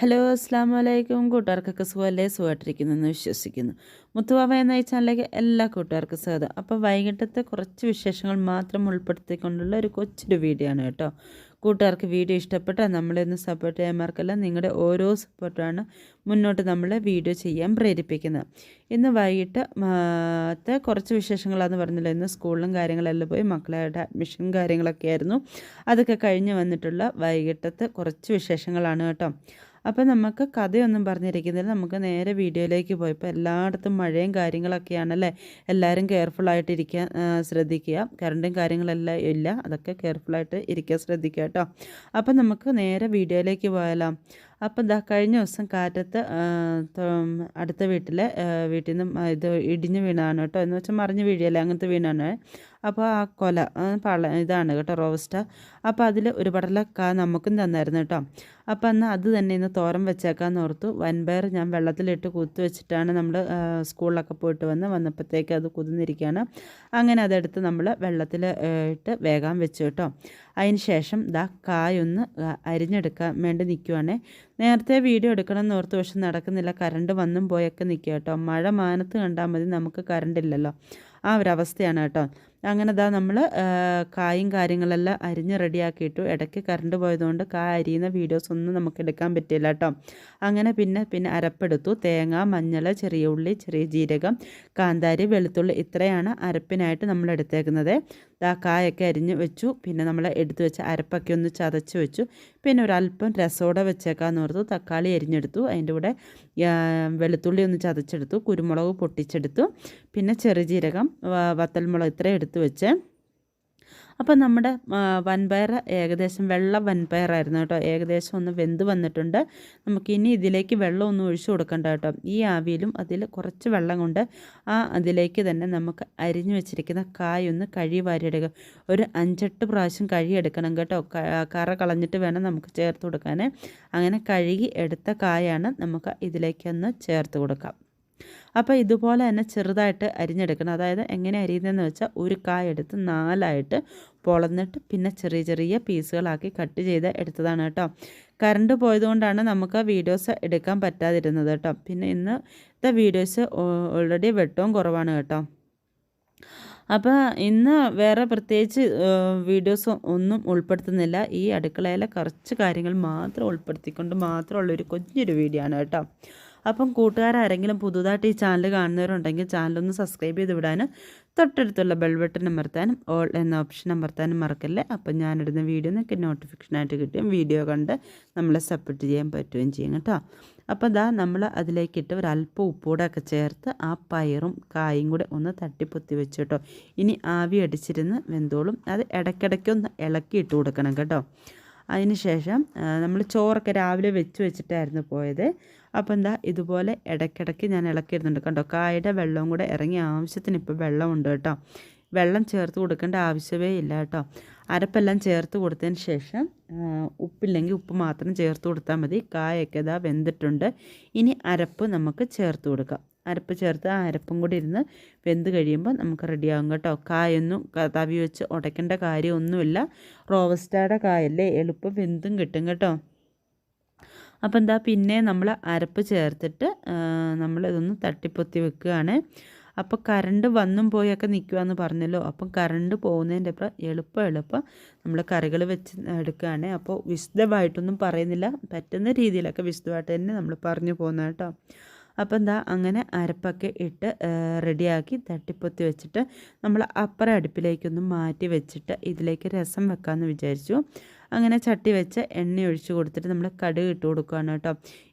Hello അസ്സാം വലൈക്കും കൂട്ടുകാർക്കൊക്കെ സുഖമല്ലേ സുഖമായിട്ടിരിക്കുന്നു എന്ന് വിശ്വസിക്കുന്നു. മുത്തുവാവ എന്ന ഈ ചാനലിലേക്ക് എല്ലാ കൂട്ടുകാർക്കും സ്വാഗതം. അപ്പോൾ വൈകിട്ടത്തെ കുറച്ച് വിശേഷങ്ങൾ മാത്രം ഉൾപ്പെടുത്തിക്കൊണ്ടുള്ള ഒരു കൊച്ചൊരു വീഡിയോ ആണ് കേട്ടോ. കൂട്ടുകാർക്ക് വീഡിയോ ഇഷ്ടപ്പെട്ടാൽ നമ്മളെ ഒന്ന് സപ്പോർട്ട് ചെയ്യാമാർക്കെല്ലാം നിങ്ങളുടെ ഓരോ സപ്പോർട്ടാണ് മുന്നോട്ട് നമ്മളെ വീഡിയോ ചെയ്യാൻ പ്രേരിപ്പിക്കുന്നത്. ഇന്ന് വൈകിട്ട് ത്തെ കുറച്ച് വിശേഷങ്ങളാന്ന് പറഞ്ഞില്ല? ഇന്ന് സ്കൂളിലും കാര്യങ്ങളെല്ലാം പോയി മക്കളുടെ അഡ്മിഷൻ കാര്യങ്ങളൊക്കെ ആയിരുന്നു. അതൊക്കെ കഴിഞ്ഞ് വന്നിട്ടുള്ള വൈകിട്ടത്തെ കുറച്ച് വിശേഷങ്ങളാണ് കേട്ടോ. അപ്പോൾ നമുക്ക് കഥയൊന്നും പറഞ്ഞിരിക്കുന്നില്ല. നമുക്ക് നേരെ വീഡിയോയിലേക്ക് പോയി. ഇപ്പോൾ എല്ലായിടത്തും മഴയും കാര്യങ്ങളൊക്കെയാണല്ലേ? എല്ലാവരും കെയർഫുള്ളായിട്ടിരിക്കാൻ ശ്രദ്ധിക്കുക. കറണ്ടും കാര്യങ്ങളെല്ലാം ഇല്ല. അതൊക്കെ കെയർഫുള്ളായിട്ട് ഇരിക്കാൻ ശ്രദ്ധിക്കുക കേട്ടോ. അപ്പോൾ നമുക്ക് നേരെ വീഡിയോയിലേക്ക് പോയാലോ? അപ്പം ദാ കഴിഞ്ഞ ദിവസം കാറ്റത്ത് അടുത്ത വീട്ടിലെ വീട്ടിൽ നിന്ന് ഇത് ഇടിഞ്ഞ് വീണാണ് കേട്ടോ. എന്ന് വെച്ചാൽ മറിഞ്ഞ് വീഴിയല്ലേ അങ്ങനത്തെ വീണാണ്. അപ്പോൾ ആ കൊല പള ഇതാണ് കേട്ടോ റോസ്റ്റ അപ്പോൾ അതിൽ ഒരു കാ നമുക്കും തന്നായിരുന്നു കേട്ടോ. അപ്പോൾ അന്ന് അത് തന്നെ ഇന്ന് തോരം വെച്ചേക്കാന്ന് ഓർത്തു. വൻപയർ ഞാൻ വെള്ളത്തിലിട്ട് കുത്തി വെച്ചിട്ടാണ് നമ്മൾ സ്കൂളിലൊക്കെ പോയിട്ട് വന്ന് വന്നപ്പോഴത്തേക്ക് അത് കുതിർന്നിരിക്കുകയാണ്. അങ്ങനെ അതെടുത്ത് നമ്മൾ വെള്ളത്തിൽ ഇട്ട് വേഗം വെച്ചു കേട്ടോ. അതിന് ശേഷം ദാ കായൊന്ന് അരിഞ്ഞെടുക്കാൻ വേണ്ടി നിൽക്കുവാണേ നേരത്തെ വീഡിയോ എടുക്കണം എന്ന് ഓർത്ത് പക്ഷെ നടക്കുന്നില്ല. കറണ്ട് വന്നും പോയൊക്കെ നിൽക്കുക കേട്ടോ. മഴ മാനത്ത് കണ്ടാൽ മതി നമുക്ക് കറണ്ട് ഇല്ലല്ലോ. ആ ഒരു അവസ്ഥയാണ് കേട്ടോ. അങ്ങനെ ദാ നമ്മൾ കായും കാര്യങ്ങളെല്ലാം അരിഞ്ഞ് റെഡിയാക്കിയിട്ടു ഇടയ്ക്ക് കറണ്ട് പോയതുകൊണ്ട് കായ അരിയുന്ന വീഡിയോസ് ഒന്നും നമുക്ക് എടുക്കാൻ പറ്റില്ല കേട്ടോ. അങ്ങനെ പിന്നെ പിന്നെ അരപ്പെടുത്തു. തേങ്ങ മഞ്ഞൾ ചെറിയ ഉള്ളി ചെറിയ ജീരകം കാന്താരി വെളുത്തുള്ളി ഇത്രയാണ് അരപ്പിനായിട്ട് നമ്മൾ എടുത്തേക്കുന്നത്. ആ കായൊക്കെ അരിഞ്ഞ് വെച്ചു. പിന്നെ നമ്മൾ എടുത്തു വെച്ച അരപ്പൊക്കെ ഒന്ന് ചതച്ച് വെച്ചു. പിന്നെ ഒരല്പം രസോടെ വെച്ചേക്കാന്ന് ഓർത്തു. തക്കാളി അരിഞ്ഞെടുത്തു. അതിന്റെ കൂടെ വെളുത്തുള്ളി ഒന്ന് ചതച്ചെടുത്തു. കുരുമുളക് പൊട്ടിച്ചെടുത്തു. പിന്നെ ചെറുജീരകം വത്തൽമുളക് ഇത്രയും എടുത്ത് വെച്ച്. അപ്പോൾ നമ്മുടെ വൻപയർ ഏകദേശം വെള്ള വൻപയറായിരുന്നു കേട്ടോ. ഏകദേശം ഒന്ന് വെന്ത് വന്നിട്ടുണ്ട്. നമുക്ക് ഇനി ഇതിലേക്ക് വെള്ളം ഒന്നും ഒഴിച്ചു കൊടുക്കണ്ട കേട്ടോ. ഈ ആവിയിലും അതിൽ കുറച്ച് വെള്ളം കൊണ്ട് ആ അതിലേക്ക് തന്നെ നമുക്ക് അരിഞ്ഞു വെച്ചിരിക്കുന്ന കായൊന്ന് കഴി വാരിയിടുക ഒരു അഞ്ചെട്ട് പ്രാവശ്യം കഴുകിയെടുക്കണം കേട്ടോ. കറ കളഞ്ഞിട്ട് വേണം നമുക്ക് ചേർത്ത് കൊടുക്കാൻ അങ്ങനെ കഴുകി എടുത്ത കായാണ് നമുക്ക് ഇതിലേക്കൊന്ന് ചേർത്ത് കൊടുക്കാം. അപ്പോൾ ഇതുപോലെ തന്നെ ചെറുതായിട്ട് അരിഞ്ഞെടുക്കണം. അതായത് എങ്ങനെ അരിയുന്നതെന്ന് വെച്ചാൽ ഒരു കായ എടുത്ത് നാലായിട്ട് പൊളന്നിട്ട് പിന്നെ ചെറിയ ചെറിയ പീസുകളാക്കി കട്ട് ചെയ്ത് എടുത്തതാണ് കേട്ടോ. കറണ്ട് പോയതുകൊണ്ടാണ് നമുക്ക് വീഡിയോസ് എടുക്കാൻ പറ്റാതിരുന്നത് കേട്ടോ. പിന്നെ ഇന്നത്തെ വീഡിയോസ് ഓൾറെഡി വെട്ടവും കുറവാണ് കേട്ടോ. അപ്പോൾ ഇന്ന് വേറെ പ്രത്യേകിച്ച് വീഡിയോസ് ഒന്നും ഉൾപ്പെടുത്തുന്നില്ല. ഈ അടുക്കളയിലെ കുറച്ച് കാര്യങ്ങൾ മാത്രം ഉൾപ്പെടുത്തിക്കൊണ്ട് മാത്രമുള്ളൊരു കൊഞ്ഞൊരു വീഡിയോ ആണ് കേട്ടോ. അപ്പം കൂട്ടുകാരാരെങ്കിലും പുതുതായിട്ട് ഈ ചാനൽ കാണുന്നവരുണ്ടെങ്കിൽ ചാനലൊന്ന് സബ്സ്ക്രൈബ് ചെയ്ത് വിടാനും തൊട്ടടുത്തുള്ള ബെൽ ബട്ടൺ അമർത്താനും ഓൾ എന്ന ഓപ്ഷൻ അമർത്താനും മറക്കല്ലേ? അപ്പം ഞാനിടുന്ന വീഡിയോ നിങ്ങൾക്ക് നോട്ടിഫിക്കേഷനായിട്ട് കിട്ടും. വീഡിയോ കണ്ട് നമ്മളെ സപ്പോർട്ട് ചെയ്യാൻ പറ്റുകയും ചെയ്യും കേട്ടോ. അപ്പോൾ ദാ നമ്മൾ അതിലേക്കിട്ട് ഒരല്പം ഉപ്പൂടെ ഒക്കെ ചേർത്ത് ആ പയറും കായും കൂടെ ഒന്ന് തട്ടിപ്പൊത്തി വെച്ചു കേട്ടോ. ഇനി ആവി അടിച്ചിരുന്ന് വെന്തോളും. അത് ഇടയ്ക്കിടയ്ക്ക് ഒന്ന് ഇളക്കി ഇട്ട് കൊടുക്കണം കേട്ടോ. അതിന് ശേഷം നമ്മൾ ചോറൊക്കെ രാവിലെ വെച്ച് വെച്ചിട്ടായിരുന്നു പോയത്. അപ്പോൾ എന്താ ഇതുപോലെ ഇടയ്ക്കിടയ്ക്ക് ഞാൻ ഇളക്കിയിരുന്നുണ്ട് കണ്ടോ കായുടെ വെള്ളവും കൂടെ ഇറങ്ങിയ ആവശ്യത്തിന് ഇപ്പോൾ വെള്ളമുണ്ട് കേട്ടോ. വെള്ളം ചേർത്ത് കൊടുക്കേണ്ട ആവശ്യമേ ഇല്ല കേട്ടോ. അരപ്പെല്ലാം ചേർത്ത് കൊടുത്തതിന് ശേഷം ഉപ്പില്ലെങ്കിൽ ഉപ്പ് മാത്രം ചേർത്ത് കൊടുത്താൽ മതി. കായൊക്കെ ഇതാ വെന്തിട്ടുണ്ട്. ഇനി അരപ്പ് നമുക്ക് ചേർത്ത് കൊടുക്കാം. അരപ്പ് ചേർത്ത് ആ അരപ്പും കൂടി ഇരുന്ന് വെന്ത് കഴിയുമ്പോൾ നമുക്ക് റെഡിയാകും കേട്ടോ. കായൊന്നും തവി വെച്ച് ഉടയ്ക്കേണ്ട കാര്യമൊന്നുമില്ല. റോവസ്റ്റാടെ കായല്ലേ എളുപ്പം വെന്തും കിട്ടും കേട്ടോ. അപ്പോൾ എന്താ പിന്നെ നമ്മൾ അരപ്പ് ചേർത്തിട്ട് നമ്മൾ ഇതൊന്ന് തട്ടിപ്പൊത്തി വെക്കുകയാണ്. അപ്പോൾ കറണ്ട് വന്നും പോയൊക്കെ നിൽക്കുകയെന്ന് പറഞ്ഞല്ലോ. അപ്പം കറണ്ട് പോകുന്നതിന്റെ അപ്പുറം എളുപ്പം എളുപ്പം നമ്മൾ കറികൾ വെച്ച് എടുക്കുകയാണ്. അപ്പോൾ വിശദമായിട്ടൊന്നും പറയുന്നില്ല. പറ്റുന്ന രീതിയിലൊക്കെ വിശദമായിട്ട് തന്നെ നമ്മൾ പറഞ്ഞു പോകുന്ന കേട്ടോ. അപ്പോൾ എന്താ അങ്ങനെ അരപ്പൊക്കെ ഇട്ട് റെഡിയാക്കി തട്ടിപ്പൊത്തി വെച്ചിട്ട് നമ്മൾ അപ്പുറം അടുപ്പിലേക്കൊന്ന് മാറ്റി വെച്ചിട്ട് ഇതിലേക്ക് രസം വെക്കാമെന്ന് വിചാരിച്ചു. അങ്ങനെ ചട്ടി വെച്ച് എണ്ണ ഒഴിച്ച് കൊടുത്തിട്ട് നമ്മൾ കടുക് ഇട്ട് കൊടുക്കുകയാണ് കേട്ടോ.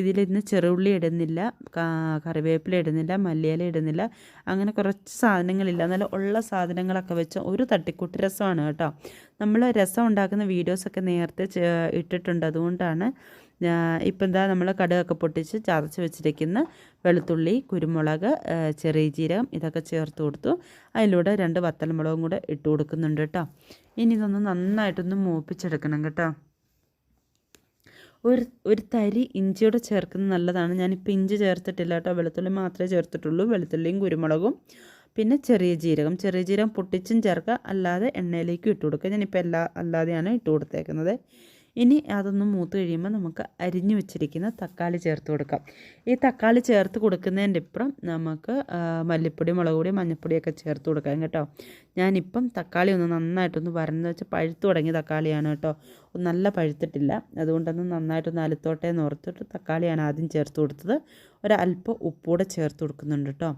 ഇതിൽ ഇന്ന് ചെറുള്ളി ഇടുന്നില്ല കറിവേപ്പില ഇടുന്നില്ല മല്ലിയില ഇടുന്നില്ല. അങ്ങനെ കുറച്ച് സാധനങ്ങളില്ല. നല്ല ഉള്ള സാധനങ്ങളൊക്കെ വെച്ച് ഒരു തട്ടിക്കൂട്ട് രസമാണ് കേട്ടോ. നമ്മൾ രസം ഉണ്ടാക്കുന്ന വീഡിയോസൊക്കെ നേരത്തെ ഇട്ടിട്ടുണ്ട്. അതുകൊണ്ടാണ് ഇപ്പം എന്താ നമ്മൾ കടുകൊക്കെ പൊട്ടിച്ച് ചതച്ച് വെച്ചിരിക്കുന്ന വെളുത്തുള്ളി കുരുമുളക് ചെറിയ ജീരകം ഇതൊക്കെ ചേർത്ത് കൊടുത്തു. അതിലൂടെ രണ്ട് വത്തൽമുളകും കൂടെ ഇട്ട് കൊടുക്കുന്നുണ്ട് കേട്ടോ. ഇനി ഇതൊന്ന് നന്നായിട്ടൊന്ന് മൂപ്പിച്ചെടുക്കണം കേട്ടോ. ഒരു ഒരു തരി ഇഞ്ചിയോടെ ചേർക്കുന്നത് നല്ലതാണ്. ഞാനിപ്പോൾ ഇഞ്ചി ചേർത്തിട്ടില്ല കേട്ടോ. വെളുത്തുള്ളി മാത്രമേ ചേർത്തിട്ടുള്ളൂ. വെളുത്തുള്ളിയും കുരുമുളകും പിന്നെ ചെറിയ ജീരകം. ചെറിയ ജീരകം പൊട്ടിച്ചും ചേർക്കുക. അല്ലാതെ എണ്ണയിലേക്ക് ഇട്ട് കൊടുക്കുക. ഞാനിപ്പോൾ എല്ലാ അല്ലാതെയാണ് ഇട്ട് കൊടുത്തേക്കുന്നത്. ഇനി അതൊന്ന് മൂത്ത് കഴിയുമ്പോൾ നമുക്ക് അരിഞ്ഞു വെച്ചിരിക്കുന്ന തക്കാളി ചേർത്ത് കൊടുക്കാം. ഈ തക്കാളി ചേർത്ത് കൊടുക്കുന്നതിന്റെ ഇപ്പുറം നമുക്ക് മല്ലിപ്പൊടി മുളക് പൊടി മഞ്ഞൾപ്പൊടിയൊക്കെ ചേർത്ത് കൊടുക്കാം കേട്ടോ. ഞാനിപ്പം തക്കാളി ഒന്ന് നന്നായിട്ടൊന്ന് വരന്ന് വെച്ച് പഴുത്ത് തുടങ്ങിയ തക്കാളിയാണ് കേട്ടോ. നല്ല പഴുത്തിട്ടില്ല. അതുകൊണ്ടൊന്ന് നന്നായിട്ടൊന്ന് അലുത്തോട്ടെ എന്ന് ഓർത്തിട്ട് തക്കാളിയാണ് ആദ്യം ചേർത്ത് കൊടുത്തത്. ഒരല്പം ഉപ്പൂടെ ചേർത്ത് കൊടുക്കുന്നുണ്ട് കേട്ടോ.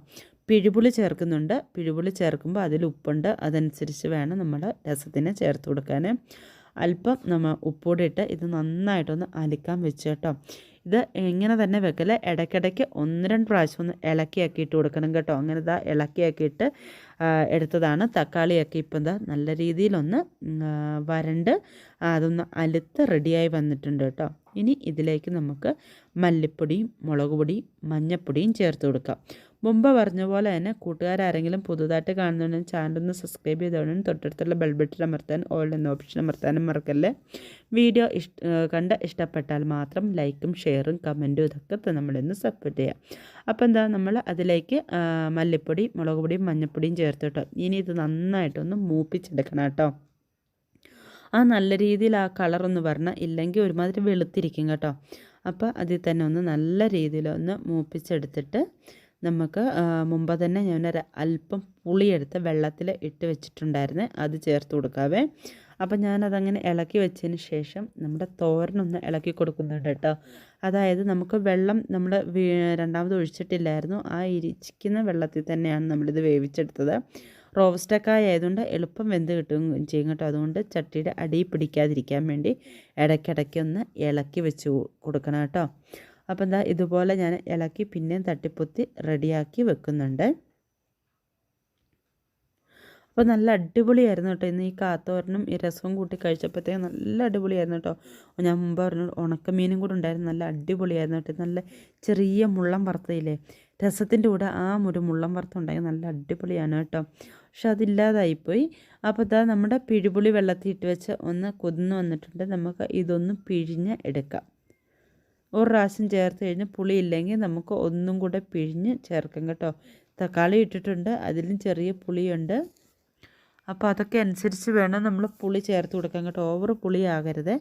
പിഴുപുളി ചേർക്കുന്നുണ്ട്. പിഴുപുളി ചേർക്കുമ്പോൾ അതിൽ ഉപ്പുണ്ട്. അതനുസരിച്ച് വേണം നമ്മൾ രസത്തിന് ചേർത്ത് കൊടുക്കാൻ. അല്പം നമ്മൾ ഉപ്പൂടിയിട്ട് ഇത് നന്നായിട്ടൊന്ന് അലിക്കാൻ വെച്ച് കേട്ടോ. ഇത് ഇങ്ങനെ തന്നെ വെക്കൽ. ഇടയ്ക്കിടയ്ക്ക് ഒന്ന് രണ്ട് പ്രാവശ്യം ഒന്ന് ഇളക്കിയാക്കി ഇട്ട് കൊടുക്കണം കേട്ടോ. അങ്ങനെ ഇതാ ഇളക്കിയാക്കിയിട്ട് എടുത്തതാണ്. തക്കാളിയൊക്കെ ഇപ്പം എന്താ നല്ല രീതിയിലൊന്ന് വരണ്ട് അതൊന്ന് അലുത്ത് റെഡിയായി വന്നിട്ടുണ്ട് കേട്ടോ. ഇനി ഇതിലേക്ക് നമുക്ക് മല്ലിപ്പൊടിയും മുളക് പൊടിയും മഞ്ഞൾപ്പൊടിയും ചേർത്ത് കൊടുക്കാം. മുമ്പ് പറഞ്ഞ പോലെ തന്നെ കൂട്ടുകാരെങ്കിലും പുതുതായിട്ട് കാണുന്നുണ്ടെങ്കിൽ ചാനലൊന്ന് സബ്സ്ക്രൈബ് ചെയ്തോണം തൊട്ടടുത്തുള്ള ബെൽ ബട്ടൺ അമർത്താൻ ഓൾ എന്ന ഓപ്ഷൻ അമർത്താനും മറക്കല്ലേ. വീഡിയോ ഇഷ്ട കണ്ട് ഇഷ്ടപ്പെട്ടാൽ മാത്രം ലൈക്കും ഷെയറും കമന്റും ഇതൊക്കെ നമ്മളിന്ന് സപ്പോർട്ട് ചെയ്യാം. അപ്പോൾ എന്താ നമ്മൾ അതിലേക്ക് മല്ലിപ്പൊടി മുളക് പൊടിയും മഞ്ഞൾപ്പൊടിയും ചേർത്ത് കേട്ടോ. ഇനി ഇത് നന്നായിട്ടൊന്ന് മൂപ്പിച്ചെടുക്കണം കേട്ടോ. ആ നല്ല രീതിയിൽ ആ കളറൊന്ന് വരണം. ഇല്ലെങ്കിൽ ഒരുമാതിരി വെളുത്തിരിക്കും കേട്ടോ. അപ്പോൾ അതിൽ തന്നെ ഒന്ന് നല്ല രീതിയിൽ ഒന്ന് മൂപ്പിച്ചെടുത്തിട്ട് നമുക്ക് മുമ്പ് തന്നെ ഞാനൊരു അല്പം പുളിയെടുത്ത് വെള്ളത്തിൽ ഇട്ട് വെച്ചിട്ടുണ്ടായിരുന്നു. അത് ചേർത്ത് കൊടുക്കാവേ. അപ്പം ഞാനതങ്ങനെ ഇളക്കി വെച്ചതിന് ശേഷം നമ്മുടെ തോരനൊന്ന് ഇളക്കി കൊടുക്കുന്നുണ്ട് കേട്ടോ. അതായത് നമുക്ക് വെള്ളം നമ്മൾ രണ്ടാമത് ഒഴിച്ചിട്ടില്ലായിരുന്നു. ആ ഇരിച്ചിക്കുന്ന വെള്ളത്തിൽ തന്നെയാണ് നമ്മളിത് വേവിച്ചെടുത്തത്. റോസ്റ്റൊക്കെ ആയതുകൊണ്ട് എളുപ്പം വെന്ത് കിട്ടുകയും ചെയ്യും കേട്ടോ. അതുകൊണ്ട് ചട്ടിയുടെ അടി പിടിക്കാതിരിക്കാൻ വേണ്ടി ഇടയ്ക്കിടയ്ക്ക് ഒന്ന് ഇളക്കി വെച്ച് കൊടുക്കണം കേട്ടോ. അപ്പോൾ എന്താ ഇതുപോലെ ഞാൻ ഇളക്കി പിന്നെയും തട്ടിപ്പൊത്തി റെഡിയാക്കി വെക്കുന്നുണ്ട്. അപ്പോൾ നല്ല അടിപൊളിയായിരുന്നു കേട്ടോ. ഇന്ന് ഈ കാത്തോരനും ഈ രസവും കൂട്ടി കഴിച്ചപ്പോഴത്തേക്കും നല്ല അടിപൊളിയായിരുന്നു കേട്ടോ. ഞാൻ മുമ്പ് പറഞ്ഞു ഉണക്കമീനും കൂടെ ഉണ്ടായിരുന്നു. നല്ല അടിപൊളിയായിരുന്നു കേട്ടോ. നല്ല ചെറിയ മുള്ളം വറുത്തയില്ലേ രസത്തിന്റെ കൂടെ ആ ഒരു മുള്ളം വറുത്തുണ്ടായി നല്ല അടിപൊളിയാണ് കേട്ടോ. പക്ഷെ അതില്ലാതായിപ്പോയി. അപ്പോൾ ഇതാ നമ്മുടെ പിഴിപുളി വെള്ളത്തിൽ ഇട്ട് വെച്ച് ഒന്ന് കുതിന്ന് വന്നിട്ടുണ്ട്. നമുക്ക് ഇതൊന്ന് പിഴിഞ്ഞ് എടുക്കാം. ഒരു പ്രാവശ്യം ചേർത്ത് കഴിഞ്ഞ് പുളി ഇല്ലെങ്കിൽ നമുക്ക് ഒന്നും കൂടെ പിഴിഞ്ഞ് ചേർക്കാം കേട്ടോ. തക്കാളി ഇട്ടിട്ടുണ്ട് അതിലും ചെറിയ പുളിയുണ്ട്. അപ്പോൾ അതൊക്കെ അനുസരിച്ച് വേണം നമ്മൾ പുളി ചേർത്ത് കൊടുക്കാൻ കേട്ടോ. ഓവർ പുളി ആകരുത്.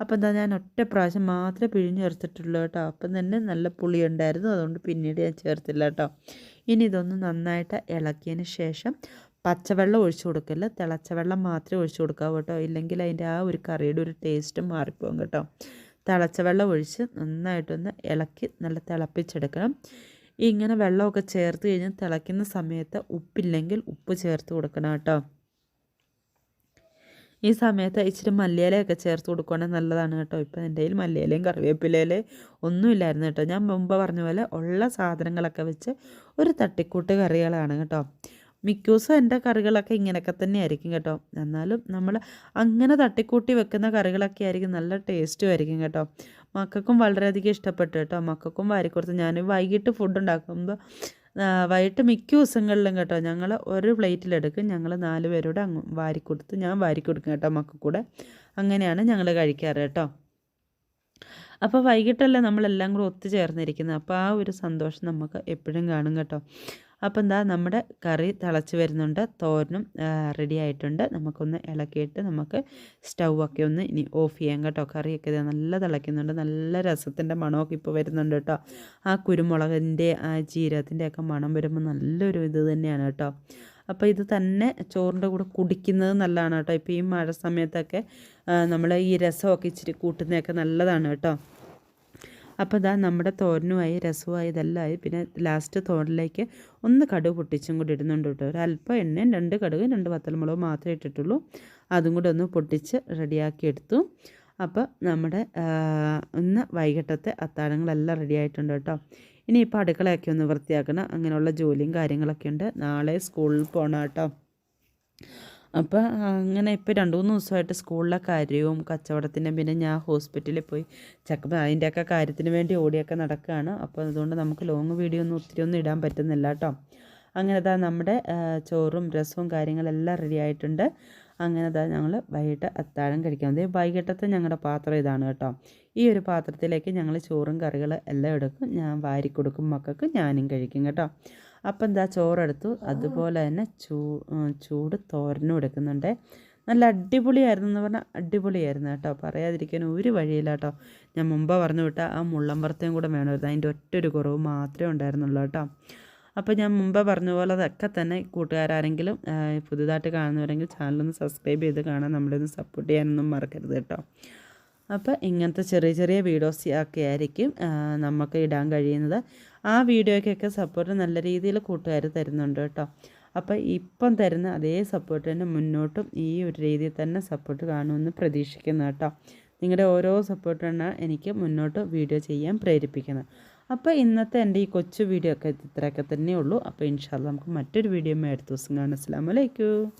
അപ്പോൾ എന്താ ഞാൻ ഒറ്റ പ്രാവശ്യം മാത്രമേ പിഴിഞ്ഞ് ചേർത്തിട്ടുള്ളൂ കേട്ടോ. അപ്പം തന്നെ നല്ല പുളി ഉണ്ടായിരുന്നു അതുകൊണ്ട് പിന്നീട് ഞാൻ ചേർത്തില്ല കേട്ടോ. ഇനി ഇതൊന്ന് നന്നായിട്ട് ഇളക്കിയതിന് ശേഷം പച്ചവെള്ളം ഒഴിച്ചു കൊടുക്കല്ല? തിളച്ച വെള്ളം മാത്രമേ ഒഴിച്ചു കൊടുക്കാവൂ കേട്ടോ. ഇല്ലെങ്കിൽ അതിന്റെ ആ ഒരു കറിയുടെ ഒരു ടേസ്റ്റ് മാറിപ്പോകും കേട്ടോ. തിളച്ച വെള്ളം ഒഴിച്ച് നന്നായിട്ടൊന്ന് ഇളക്കി നല്ല തിളപ്പിച്ചെടുക്കണം. ഇങ്ങനെ വെള്ളമൊക്കെ ചേർത്ത് കഴിഞ്ഞ് തിളയ്ക്കുന്ന സമയത്ത് ഉപ്പില്ലെങ്കിൽ ഉപ്പ് ചേർത്ത് കൊടുക്കണം കേട്ടോ. ഈ സമയത്ത് ഇച്ചിരി മല്ലിയിലയൊക്കെ ചേർത്ത് കൊടുക്കുകയാണെങ്കിൽ നല്ലതാണ് കേട്ടോ. ഇപ്പോൾ എന്റെ കയ്യിൽ മല്ലിയിലയും കറിവേപ്പിലയിലെ ഒന്നുമില്ലായിരുന്നു കേട്ടോ. ഞാൻ മുമ്പ് പറഞ്ഞ പോലെ ഉള്ള സാധനങ്ങളൊക്കെ വെച്ച് ഒരു തട്ടിക്കൂട്ട് കറികളാണ് കേട്ടോ. മിക്കൂസും എന്റെ കറികളൊക്കെ ഇങ്ങനെയൊക്കെ തന്നെ ആയിരിക്കും കേട്ടോ. എന്നാലും നമ്മൾ അങ്ങനെ തട്ടിക്കൂട്ടി വെക്കുന്ന കറികളൊക്കെ ആയിരിക്കും നല്ല ടേസ്റ്റും ആയിരിക്കും കേട്ടോ. മക്കൾക്കും വളരെയധികം ഇഷ്ടപ്പെട്ടു കേട്ടോ. മക്കൾക്കും വാരിക്കൊടുത്ത് ഞാൻ വൈകിട്ട് ഫുഡ് ഉണ്ടാക്കുമ്പോൾ വൈകിട്ട് മിക്ക ദിവസങ്ങളിലും കേട്ടോ ഞങ്ങൾ ഒരു പ്ലേറ്റിലെടുക്കും ഞങ്ങൾ നാല് പേരോട് അങ്ങ് വാരിക്കൊടുത്ത് ഞാൻ വാരിക്കൊടുക്കും കേട്ടോ മക്കൾക്കൂടെ അങ്ങനെയാണ് ഞങ്ങൾ കഴിക്കാറ് കേട്ടോ. അപ്പോൾ വൈകിട്ടല്ലേ നമ്മളെല്ലാം കൂടെ ഒത്തുചേർന്നിരിക്കുന്നത്. അപ്പോൾ ആ ഒരു സന്തോഷം നമുക്ക് എപ്പോഴും കാണും കേട്ടോ. അപ്പോൾ എന്താ നമ്മുടെ കറി തിളച്ച് വരുന്നുണ്ട്. തോരനും റെഡി ആയിട്ടുണ്ട്. നമുക്കൊന്ന് ഇളക്കിയിട്ട് നമുക്ക് സ്റ്റൗ ഒക്കെ ഒന്ന് ഇനി ഓഫ് ചെയ്യാം കേട്ടോ. കറിയൊക്കെ നല്ല തിളയ്ക്കുന്നുണ്ട്. നല്ല രസത്തിന്റെ മണമൊക്കെ ഇപ്പോൾ വരുന്നുണ്ട് കേട്ടോ. ആ കുരുമുളകിന്റെ ആ ജീരകത്തിന്റെ ഒക്കെ മണം വരുമ്പോൾ നല്ലൊരു ഇത് തന്നെയാണ് കേട്ടോ. അപ്പോൾ ഇത് തന്നെ ചോറിന്റെ കൂടെ കുടിക്കുന്നത് നല്ലതാണ് കേട്ടോ. ഇപ്പോൾ ഈ മഴ സമയത്തൊക്കെ നമ്മൾ ഈ രസമൊക്കെ ഇച്ചിരി കൂട്ടുന്നതൊക്കെ നല്ലതാണ് കേട്ടോ. അപ്പോൾ ഇതാ നമ്മുടെ തോരനുമായി രസമായി ഇതെല്ലാമായി പിന്നെ ലാസ്റ്റ് തോരനിലേക്ക് ഒന്ന് കടുക് പൊട്ടിച്ചും കൂടി ഇടുന്നുണ്ട് കേട്ടോ. ഒരല്പം എണ്ണയും രണ്ട് കടുകും രണ്ട് വത്തൽമുളകും മാത്രമേ ഇട്ടിട്ടുള്ളൂ. അതും കൂടി ഒന്ന് പൊട്ടിച്ച് റെഡിയാക്കി എടുത്തു. അപ്പോൾ നമ്മുടെ ഇന്ന് വൈകിട്ടത്തെ അത്താഴങ്ങളെല്ലാം റെഡി ആയിട്ടുണ്ട് കേട്ടോ. ഇനിയിപ്പോൾ അടുക്കളയൊക്കെ ഒന്ന് വൃത്തിയാക്കണം. അങ്ങനെയുള്ള ജോലിയും കാര്യങ്ങളൊക്കെ ഉണ്ട്. നാളെ സ്കൂളിൽ പോകണം കേട്ടോ. അപ്പോൾ അങ്ങനെ ഇപ്പോൾ രണ്ട് മൂന്ന് ദിവസമായിട്ട് സ്കൂളിലെ കാര്യവും കച്ചവടത്തിന്റെ പിന്നെ ഞാൻ ഹോസ്പിറ്റലിൽ പോയി ചെക്കപ്പ് അതിന്റെയൊക്കെ കാര്യത്തിന് വേണ്ടി ഓടിയൊക്കെ നടക്കുകയാണ്. അപ്പോൾ അതുകൊണ്ട് നമുക്ക് ലോങ് വീഡിയോ ഒന്നും ഒത്തിരി ഒന്നും ഇടാൻ പറ്റുന്നില്ല കേട്ടോ അങ്ങനെ ഇതാ നമ്മുടെ ചോറും രസവും കാര്യങ്ങളെല്ലാം റെഡി ആയിട്ടുണ്ട്. അങ്ങനെ ഇതാ ഞങ്ങൾ വൈകിട്ട് അത്താഴം കഴിക്കാം. അതേ വൈകിട്ടത്തെ ഞങ്ങളുടെ പാത്രം ഇതാണ് കേട്ടോ. ഈ ഒരു പാത്രത്തിലേക്ക് ഞങ്ങൾ ചോറും കറികൾ എല്ലാം എടുക്കും. ഞാൻ വാരി കൊടുക്കും മക്കൾക്ക് ഞാനും കഴിക്കും കേട്ടോ. അപ്പം എന്താ ചോറെടുത്തു. അതുപോലെ തന്നെ ചൂ ചൂട് തോരനും എടുക്കുന്നുണ്ട്. നല്ല അടിപൊളിയായിരുന്നു എന്ന് പറഞ്ഞാൽ അടിപൊളിയായിരുന്നു കേട്ടോ. പറയാതിരിക്കാൻ ഒരു വഴിയില്ല കേട്ടോ. ഞാൻ മുമ്പ് പറഞ്ഞു വിട്ട ആ മുള്ളം വറുത്തയും കൂടെ വേണമായിരുന്നു. അതിന്റെ ഒറ്റൊരു കുറവ് മാത്രമേ ഉണ്ടായിരുന്നുള്ളൂ കേട്ടോ. അപ്പോൾ ഞാൻ മുമ്പ് പറഞ്ഞ പോലെ അതൊക്കെ തന്നെ കൂട്ടുകാരാരെങ്കിലും പുതുതായിട്ട് കാണുന്നവരെങ്കിൽ ചാനലൊന്ന് സബ്സ്ക്രൈബ് ചെയ്ത് കാണാൻ നമ്മളൊന്ന് സപ്പോർട്ട് ചെയ്യാനൊന്നും മറക്കരുത് കേട്ടോ. അപ്പോൾ ഇങ്ങനത്തെ ചെറിയ ചെറിയ വീഡിയോസ് ഒക്കെ ആയിരിക്കും നമുക്ക് ഇടാൻ കഴിയുന്നത്. ആ വീഡിയോയ്ക്കൊക്കെ സപ്പോർട്ട് നല്ല രീതിയിൽ കൂട്ടുകാർ തരുന്നുണ്ട് കേട്ടോ. അപ്പോൾ ഇപ്പം തരുന്ന അതേ സപ്പോർട്ട് തന്നെ മുന്നോട്ടും ഈ ഒരു രീതിയിൽ തന്നെ സപ്പോർട്ട് കാണുമെന്ന് പ്രതീക്ഷിക്കുന്നു കേട്ടോ. നിങ്ങളുടെ ഓരോ സപ്പോർട്ടാണ് എനിക്ക് മുന്നോട്ട് വീഡിയോ ചെയ്യാൻ പ്രേരിപ്പിക്കുന്നത്. അപ്പോൾ ഇന്നത്തെ എന്റെ ഈ കൊച്ചു വീഡിയോ ഒക്കെ ഇത്രയൊക്കെ തന്നെ ഉള്ളൂ അപ്പോൾ ഇൻഷാല്ല നമുക്ക് മറ്റൊരു വീഡിയോ അടുത്ത ദിവസം കാണാം. അസ്സാം വലൈക്കും